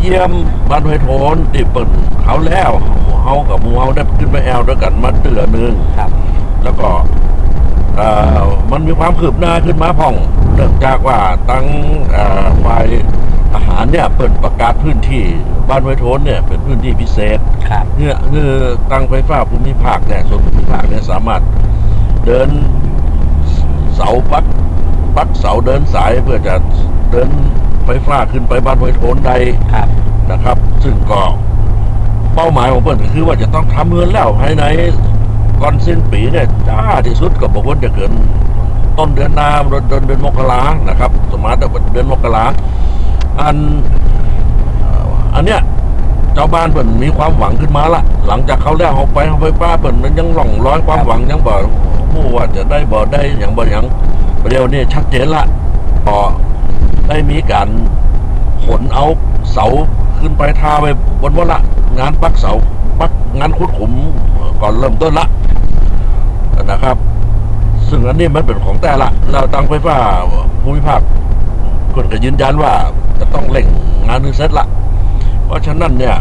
เยี่ยมบ้านห้วยโทนที่เปิดเขาแล้วเฮากับหมูเฮาได้ขึ้นไปแอลด้วยกันมาเตือหนึงครับ แล้วก็เอ่อมันมีความคืบหน้าขึ้นมาพ่องเนื่องจากว่าตั้งเอ่อฝ่ายทหารเนี่ยเปิดประกาศพื้นที่บ้านห้วยโทนเนี่ยเป็นพื้นที่พิเศษครับเพื่อคือตั้งไฟฟ้าภูมิภาคเนี่ยส่วนภูมิภาคเนี่ยสามารถเดินเสาปักปักเสาเดินสายเพื่อจะเดิน ไฟฟ้าขึ้นไปบ้านห้วยโทนใดครับนะครับ ซึ่งก็เป้าหมายของเพื่อนก็คือว่าจะต้องทำเงินแล้วภายในก่อนสิ้นปีเนี่ยจ้าที่สุดก็บอกว่าจะเกินต้นเดือนหน้าเดือนเดือนเดือนมกรานะครับ สมาร์ทเดือนมกราอันเอ่ออันเนี้ยเจ้าบ้านเปิ่นมีความหวังขึ้นมาละหลังจากเขาแล้วเขาไปเขาไปป้าเปิ่นมันยังหล่องร้อยความหวังยังบ่ผู้ว่าจะได้บ่ได้อย่างบ่อย่างประเดี๋ยวนี้ชัดเจนละพอ ได้มีการขนเอาเสาขึ้นไปทาไปบนวันละ งานปักเสาปักงานขุดขุมก่อนเริ่มต้นละนะครับ ซึ่งอันนี้มันเป็นของแต่ละ เราตั้งไฟฟ้าภูมิภาคคนก็ยืนยันว่าจะต้องเร่งงานนึงเสร็จละ เพราะฉะนั้นเนี่ย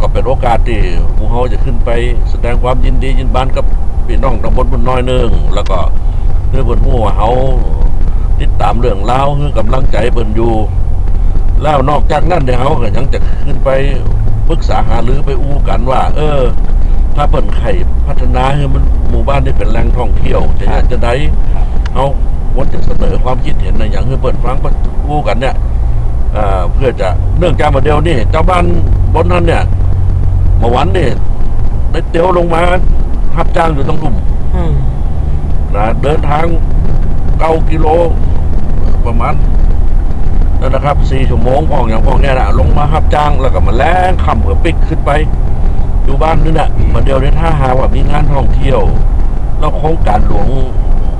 ก็เป็นโอกาสที่มูเฮาจะขึ้นไปแสดงความยินดียินบานกับพี่น้องตำบลบุญน้อยหนึงแล้วก็เพื่อบนหัวเฮา ติดตามเรื่องราวคือกำลังใจเบิ่นอยู่ แล้วนอกจากนั้นเนี่ยเฮาก็ยังจะขึ้นไปปรึกษาหารือไปอู้กันว่า เออ ถ้าเปิ่นไข่พัฒนาให้มันหมู่บ้านนี้เป็นแหล่งท่องเที่ยว จะอยากจะได้เฮาวันจะเสนอความคิดเห็นในอย่างคือเปิ่นฟังเปิ่นอู้กันเนี่ยเอ่อเพื่อจะเนื่องจากมาเดียวนี่เจ้าบ้านบนนั้นเนี่ยเมื่อวันนี่ได้เตียวลงมารับจ้างอยู่ตรงกลุ่มอืมนะเดินทางเก้ากิโล ประมาณนั่นนะครับสี่ชั่วโมงพองอย่างพองเนี่ยนะลงมารับจ้างแล้วก็มาแล้งคำเผือปิกขึ้นไปอยู่บ้านนี่นะมาเดียวในถ้าหาว่ามีงานท่องเที่ยว แล้วโครงการหลวง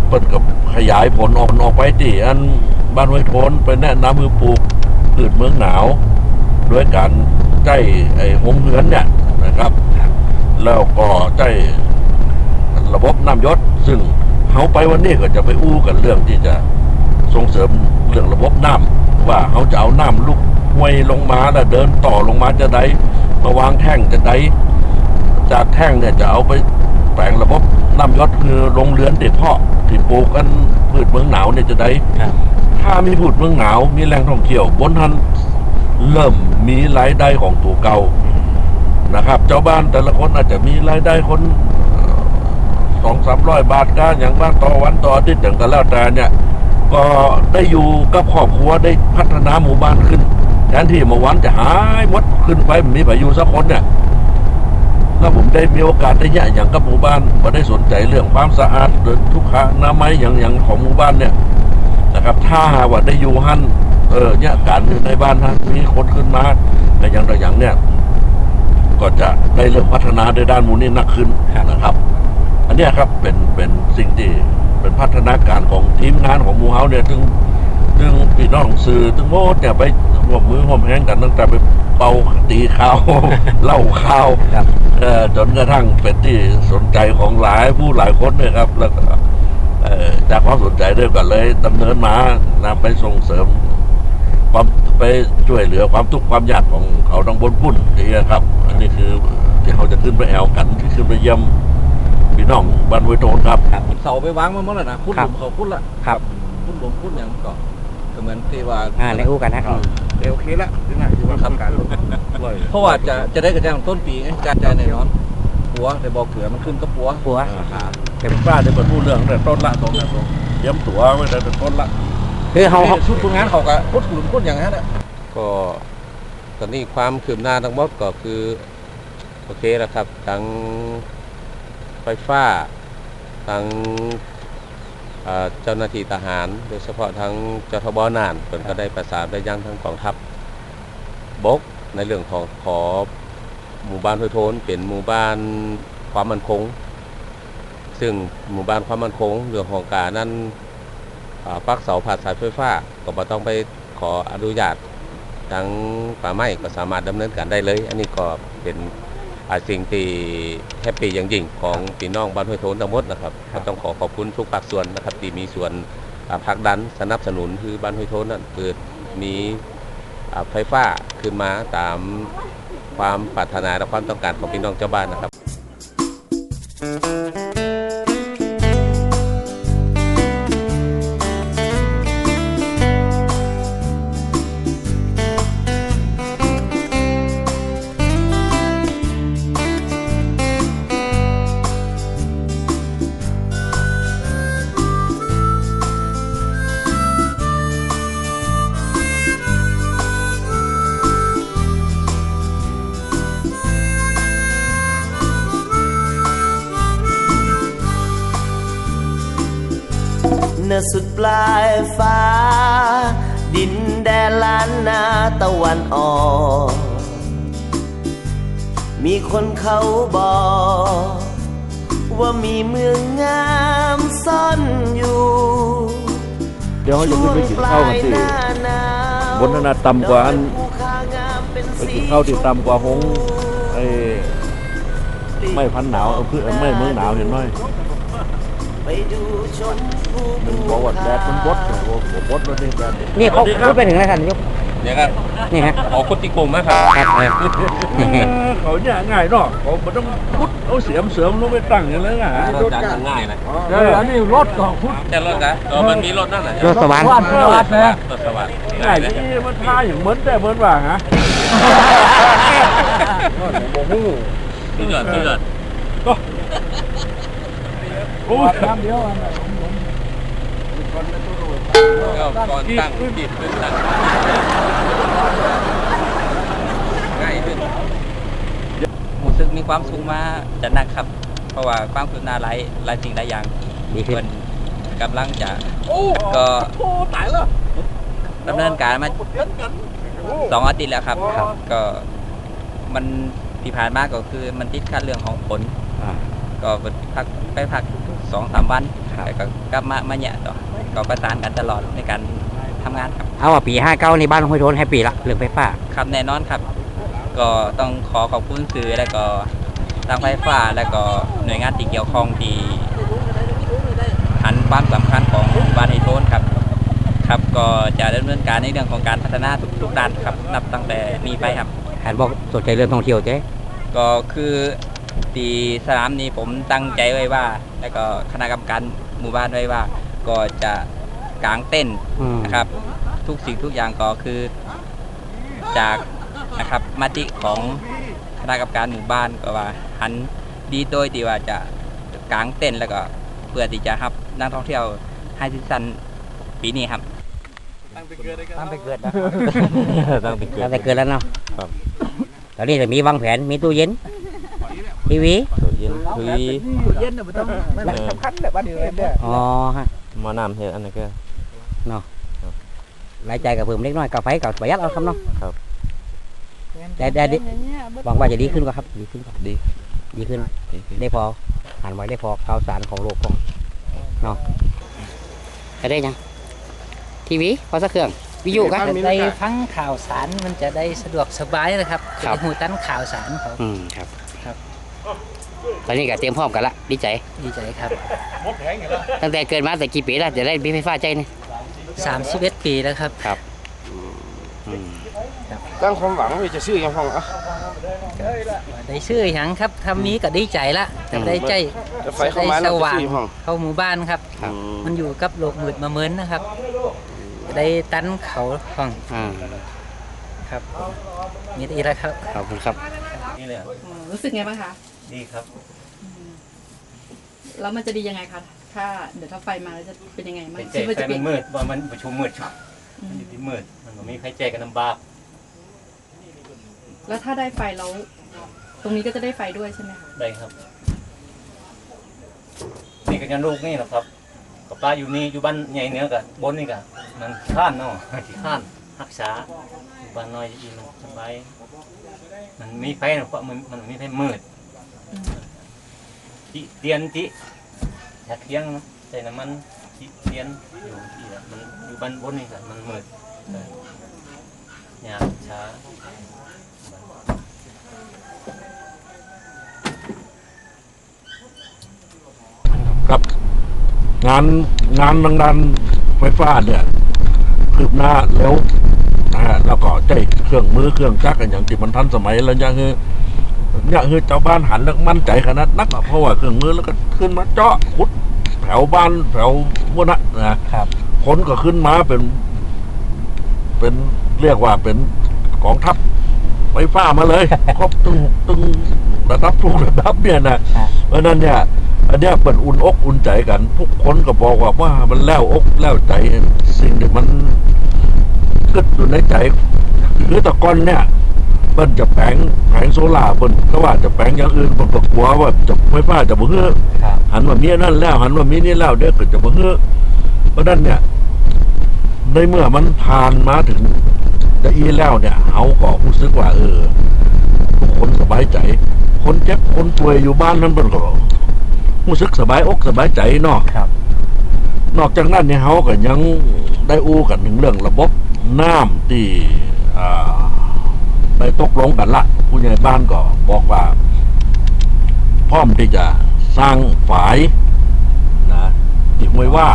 เปิดกับขยายผลออกออกไปที่อันบ้านห้วยโทนไปแนะนำมือปลูกพืชเมืองหนาว ด้วยการใช้ไอ้หงเหือนเนี่ยนะครับ แล้วก็ใช้ระบบน้ำยศซึ่งเขาไปวันนี้ก็จะไปอู้กันเรื่องที่จะ ส่งเสริมเรื่องระบบน้ำว่าเขาจะเอาน้ำลุกห้วยลงมาแล้วเดินต่อลงมาจะได้มาวางแท่งจะได้จากแท่งเนี่ยจะเอาไปแปลงระบบน้ำยศคือโรงเรือนเด็ดเพาะที่ปลูกกันพืชเมืองหนาวเนี่ยจะได้ถ้ามีพืชเมืองหนาวมีแหล่งท่องเที่ยวบนทันเริ่มมีรายได้ของตัวเก่านะครับเจ้าบ้านแต่ละคนอาจจะมีรายได้คนสองสามร้อยบาทก็อย่างบ้านต่อวันต่ออาทิตย์อย่างก็แล้วแต่เนี่ย ก็ได้อยู่กับครอบครัวได้พัฒนาหมู่บ้านขึ้น แทนที่เมื่อวันจะหายหมดขึ้นไปมีไปอยู่สักคนเนี่ยแล้วผมได้มีโอกาสได้แย่อย่างกับหมู่บ้านมาได้สนใจเรื่องความสะอาดหรือทุกขอนามัยอย่างอย่างของหมู่บ้านเนี่ยนะครับ ถ้าหาว่าได้อยู่หันเออเนี่ยการอยู่ในบ้านนะมีคนขึ้นมาแต่อย่างต่อย่างเนี่ยก็จะได้เริ่มพัฒนาในด้านมูลนี้หนักขึ้นนะครับ อันนี้ครับเป็นเป็นสิ่งที่ เป็นพัฒนาการของทีมงานของหมูเฮาเนี่ยถึงถึงพี่น้องสื่อถึงโมดเนี่ยไปร่วมมือร่วมแรงกันตั้งแต่ไปเป่าตีข้าว เล่าข้าวครับเอ่อจนกระทั่งเป็นที่สนใจของหลายผู้หลายคนเนี่ยครับ แล้วก็เอ่อจากความสนใจเรื่องกันเลยดำเนินมานำไปส่งเสริมความไปช่วยเหลือความทุกข์ความยากของเขาตำบลพุ่นนี่ครับ อันนี้คือที่เขาจะขึ้นไปแอลกันที่ขึ้นไปเยี่ยม พี่น้องบ้านห้วยโทนครับ ครับ เสาไปวางมาหมดแล้วนะพุดหครัลุบมเขาพุดละครับพุดหลุมพุดอย่างก็ก็เหมือนที่ว่าอ่าในอู้กันนะเดี๋ยวโอเคละที่ไหนที่ว่าทำการลงเลยเพราะว่าจะจะได้กระจายของต้นปีไงกระจายแน่นอนปัวในบ่อเกลือมันขึ้นก็ปัวปัวเป็นป้าจะเป็นผู้เรื่องตั้งแต่ต้นละตรงนั้นตรงเตรียมตัวไว้ตั้งแต่ต้นละคือเขานี่ชุดคนงานเขาก็พุดหลุมพุดอย่างนั้นแหละก็ตอนนี้ความคืบหน้าทั้งหมดก็คือ โอเคแล้วครับทั้ง ไฟฟ้าทั้งเจ้าหน้าที่ทหาร โดยเฉพาะทั้งเจ้าทบน่านเพิ่นก็ได้ประสานไปยังทั้งกองทัพบกในเรื่องของขอหมู่บ้านห้วยโทนเป็นหมู่บ้านความมั่นคง ซึ่งหมู่บ้านความมั่นคงเรื่องของการนั้นปักเสาผ่าสายไฟฟ้าก็บ่ต้องไปขออนุญาตทางป่าไม้ก็สามารถดำเนินการได้เลย อันนี้ก็เป็น อาสิ่งที่แฮปปี้อย่างยิ่งของพี่น้องบ้านห้วยโทนทั้งหมดนะครับก็ต้องขอขอบคุณทุกภาคส่วนนะครับที่มีส่วนอ่าผลักดันสนับสนุนคือบ้านห้วยโทนนั้นเกิดมีอ่าไฟฟ้าขึ้นมาตามความปรารถนาและความต้องการของพี่น้องเจ้าบ้านนะครับเนื้ อสุดปลายฟ้า ดินแดนล้านนาตะวันออกมีคนเขาบอก ว่ามีเมืองงามซ่อนอยู่เดี๋ยวเขาจะขึ้นไปกินข้าวกันสิช่วงปลายหน้าหนาวบนนั้นนะต่ำกว่าอันไปกินข้าวที่ต่ำกว่าหงไอ้ไม่พันหนาวเอาคือไม่เมืองหนาวเห็นไหม ไปดูชมพูมันบอกว่าแดดมันบดโอ้โหบดแล้วนี่แดดนี่เขาเขาไปถึงไหนท่านนายกเนี่ยครับนี่ฮะขอคุณติกลุ่มนะครับครับเออเขาเนี่ยง่ายเนาะเขาไม่ต้องพุดเอาเสียมเสริมลงไปตั้งอย่างนั้นนะรถจักรง่ายนะเอออันนี้รถก็พุดแค่รถนะเออมันมีรถนั่นแหละรถสว่างวัดวัดนะรถสว่างง่าง่ายยนะนี่มันท่าอย่างเหมือนแต่เหมือนว่าฮะสุดย อดสุดยอดโอ้ยน้ำเดียวก็ก่อนตั้งปิดขึ้นตั้งง่ายขึ้นรู้สึกมีความสุขมาจะหนักครับ เพราะว่าความคืบหน้าหลายหลายสิ่งหลายอย่างดีขึ้นเพิ่นกำลังจะโอ้ก็โหตายแล้วดำเนินการมาสองอาทิตย์แล้วครับ ก็มันที่ผ่านมาก็คือมันติดขัดเรื่องของผลอ่าก็ไปพักไปพัก สองสามวันแล้วก็กลับมามาเนี่ยต่อก็ประสานกันตลอดในการทำงานครับเอาว่าปี59ในบ้านห้วยโทนแฮปปี้ละเรื่องไฟฟ้า ครับแน่นอนครับ ก็ต้องขอขอบคุณสื่อและก็ทางไฟฟ้าและก็หน่วยงานที่เกี่ยวข้องที่หันความสำคัญของบ้านไอโทนครับ ครับก็จะดำเนินการในเรื่องของการพัฒนาทุกๆด้านครับนับตั้งแต่นี้ไปครับหันบอกสนใจเรื่องท่องเที่ยวเจ๊ก็คือ ตีสนามนี้ผมตั้งใจไว้ว่า แล้วก็คณะกรรมการหมู่บ้านไว้ว่า ก็จะกางเต้นท์อืม นะครับ ทุกสิ่งทุกอย่างก็คือจากนะครับมติของคณะกรรมการหมู่บ้านก็ว่าหันดีโดยที่ว่าจะกางเต้นท์แล้วก็เพื่อที่จะรับนักท่องเที่ยวให้ซีซันปีนี้ครับ ตั้งแต่เกิดนะตั้งแต่เกิดตั้งแต่เกิดตั้งแต่เกิดแล้วเนาะครับตอนนี้จะมีวางแผน มีตู้เย็น ทีวีตัวเย็นคือเย็นน่ะมันต้องมันสำคัญแบบว่าเดียวกันเนี่ยอ๋อฮะมานำเฮ็ดอันนั้นก็ รายจ่ายกับเพิ่มเล็กน้อยกับไฟกับประหยัดเอาครับเนาะครับ แต่แต่ดิหวังว่าจะดีขึ้นกว่าครับ ดีขึ้นกว่าดี ดีขึ้นได้พออ่านไว้ได้พอข่าวสารของโลกของเนาะจะได้ยังทีวีพอสักเครื่องวิทยุกันจะได้ฟังข่าวสารมันจะได้สะดวกสบายนะครับครับ จะได้หูตั้นข่าวสารเขาอืมครับครับ ตอนนี้ก็เตรียมพร้อมกันละดีใจดีใจครับตั้งแต่เกิดมาแต่กี่ปีแล้วจะได้มีไฟฟ้าใจนี่31ปีแล้วครับอืมตั้งความหวังว่าจะซื้อยังห้องอะได้ชื่อหยังครับทำนี้ก็ดีใจละจะได้ใจจะไฟเข้ามาจะแล้วได้สจะว่างซื้อห้องเข้าหมู่บ้านครับครับ มันอยู่กับโลกมืดมาเมินนะครับ ได้ตั้นเขาห้องอ่าครับนี่ดีแล้วครับขอบคุณครับนี่เลยรู้สึกไงบ้างคะ ดีครับ แล้วมันจะดียังไงคะ ถ้าเดี๋ยวถ้าไฟมาแล้วจะเป็นยังไงมั้งไฟคิดว่าแจจะกเปลี่ยนมันมืดว่ามันประชุมมืดอืมันมอยู่ที่มืด มันก็มีใครแจกกันลำบากแล้วถ้าได้ไฟแล้วตรงนี้ก็จะได้ไฟด้วยใช่ไหมคะได้ครับ นี่ก็จะลูกนี่แหละครับกับป้าอยู่นี่อยู่บ้านใหญ่เหนือกับบนนี่กับมันข้านเนาะ ที่ข้านรักษาอยู่บ้านน้อยอีมันสบายมันมีไฟนะเพราะมันมันมีไฟมืดอืม ที่เตียนที่อยากเที่ยงนะใส่น้ำมันที่เตียนอยู่ที่ละมันอยู่บ้านบนนี่กับมันมืดยากช้าครับ งานงานทางด้านไฟฟ้าเนี่ยคืบหน้าแล้วนะฮะแล้วก็ใจเครื่องมือเครื่องจักรกันอย่างที่มันทันสมัยแล้วอย่างคือ อย่างคือเจ้าบ้านหันแล้วมั่นใจขนาดนักอะเพราะว่าเครื่องมือแล้วก็ขึ้นมาเจาะขุดแถวบ้านแถวมวนะนะครับคนก็ขึ้นมาเป็น เป็นเรียกว่าเป็นกองทัพไฟฟ้ามาเลยครบตึงตึงระดับทุกระดับเนี่ยนะเพราะฉะนั้นเนี่ยอันเนี้ยเป็นอุ่นอกอุ่นใจกัน ทุกคนก็บอกว่าว่ามันแล้วอกแล้วใจสิ่งที่มันเกิดอยู่ในใจคือแตะกอนเนี่ย เปิ้นจะแผงแผงโซล่าร์เปิ้นก็ว่าจะแผงอย่างอื่นเปิ้นก็กลัวว่าจะไฟฟ้าจะบ่เฮือครับหันว่ามีอันนั่นแล้ว หันว่ามีนี่แล้วเดี๋ยวก็จะบ่เฮือเพราะฉะนั้นเนี่ยในเมื่อมันผ่านมาถึงจะอีแล้วเนี่ยเฮาก็รู้สึกว่า เออทุกคนสบายใจ คนเจ็บคนป่วยอยู่บ้านนั้นเปิ้นก็รู้สึกสบายอกสบายใจเนาะครับ นอกจากนั้นเนี่ยเฮาก็ยังได้อู้กันถึงเรื่องระบบน้ำที่อ่า ไปตกลงกันละ ผู้ใหญ่บ้านก็บอกว่า พร้อมที่จะสร้างฝายนะที่ห้วยว่า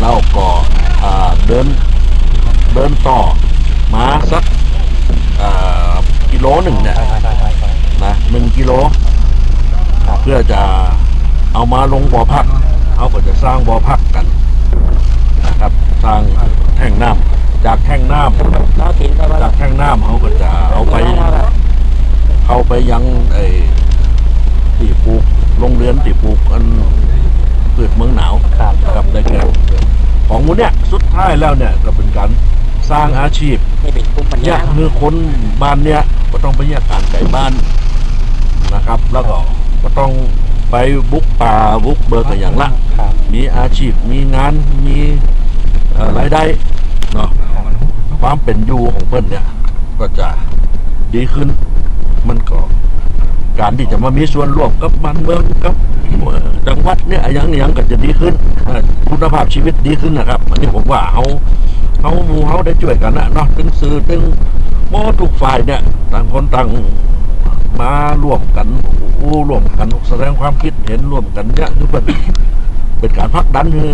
เราก็เดินเดินต่อมาสักกิโลหนึ่งเนี่ยนะหนึ่งกิโล เพื่อจะเอามาลงบ่อพัก เขาก็จะสร้างบ่อพักกันนะครับ สร้างแท่งน้ำจากแท่ง น้ำเราทิ้งไปว่าจากแท่งน้ำเขาก็จะเอาไปเข้าไปยังไอ้ที่ปลูกโรงเรือนที่ปลูกอันพืชเมืองหนาวครับกับได้แก่ของหมูเนี่ยสุดท้ายแล้วเนี่ยก็เป็นการสร้างอาชีพนี่เป็นภูมิปัญเนี่ญายคือคนบ้านเนี่ยก็ต้องไปแยกการไก่บ้านนะครับ แล้วก็ก็ต้องไปบุกป่าบุกเบิกกันอย่างละ ครับมีอาชีพมีงานมีเอ่อรายได้เนาะ ความเป็นอยู่ของเพิ่นเนี่ย ก็จะดีขึ้น มันก็การที่จะมามีส่วนร่วมกับบ้านเมืองกับจังหวัดเนี่ยอย่างนี้ยังก็จะดีขึ้นคุณภาพชีวิตดีขึ้นนะครับอันนี้ผมว่าเขาเขาหมู่เขาได้ช่วยกันนะเนาะถึงสื่อถึงมอทุกฝ่ายเนี่ยต่างคนต่างมาร่วมกันอู้ร่วมกันแสดงความคิดเห็นร่วมกันเนี่ยคือเป็นเป็นการพักดันคือ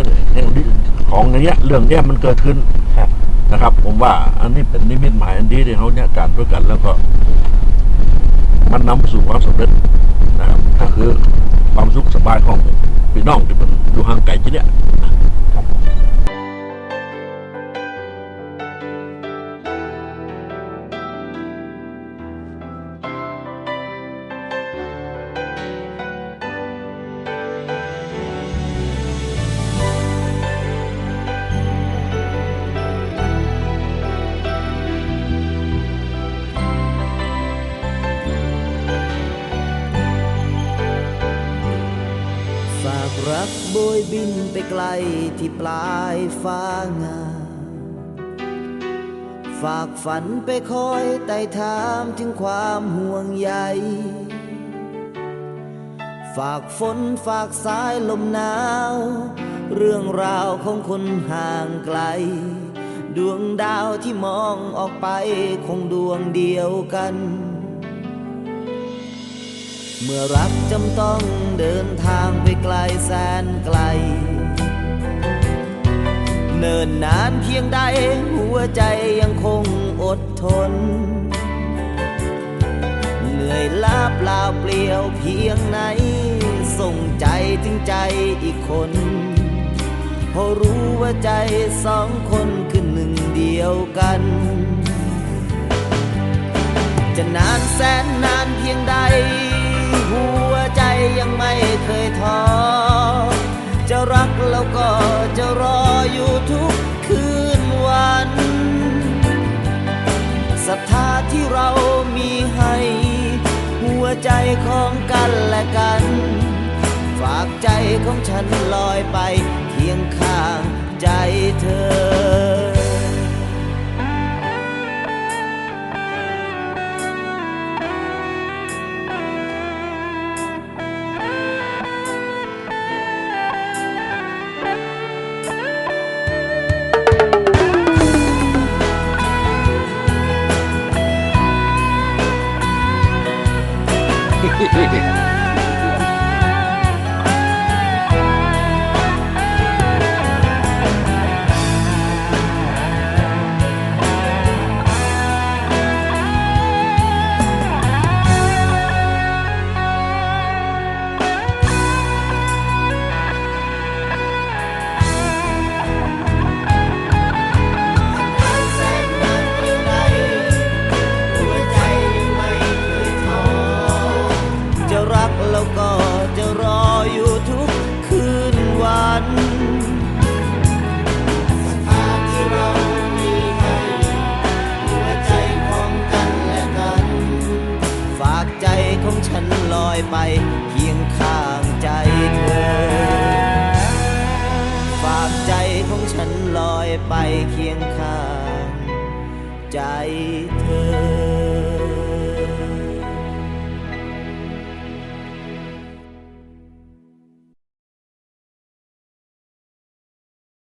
ของอย่างเงี้ยเรื่องเนี้ยมันเกิดขึ้น นะครับ ผมว่าอันนี้เป็นนิมิตหมายอันดีที่เขาเนี่ยการด้วยกันแล้วก็ มันนำไปสู่ความสำเร็จนะครับก็คือความสุขสบายของพี่น้องที่มันอยู่ห่างไกลที่เนี่ยฝ บินไปไกลที่ปลายฟ้างาฝากฝันไปคอยไต่ถามถึงความห่วงใย ฝากฝนฝากสายลมหนาว เรื่องราวของคนห่างไกล ดวงดาวที่มองออกไปคงดวงเดียวกัน เมื่อรักจำต้องเดินทางไปไกลแสนไกล เนิ่นนานเพียงใดหัวใจยังคงอดทน เหนื่อยล้าเปล่าเปลี่ยวเพียงไหน ส่งใจถึงใจอีกคนเพราะรู้ว่าใจสองคนคือหนึ่งเดียวกัน จะนานแสนนานเพียงใด รออยู่ทุกคืนวันศรัทธาที่เรามีให้ หัวใจของกันและกัน ฝากใจของฉันลอยไปเคียงข้างใจเธอ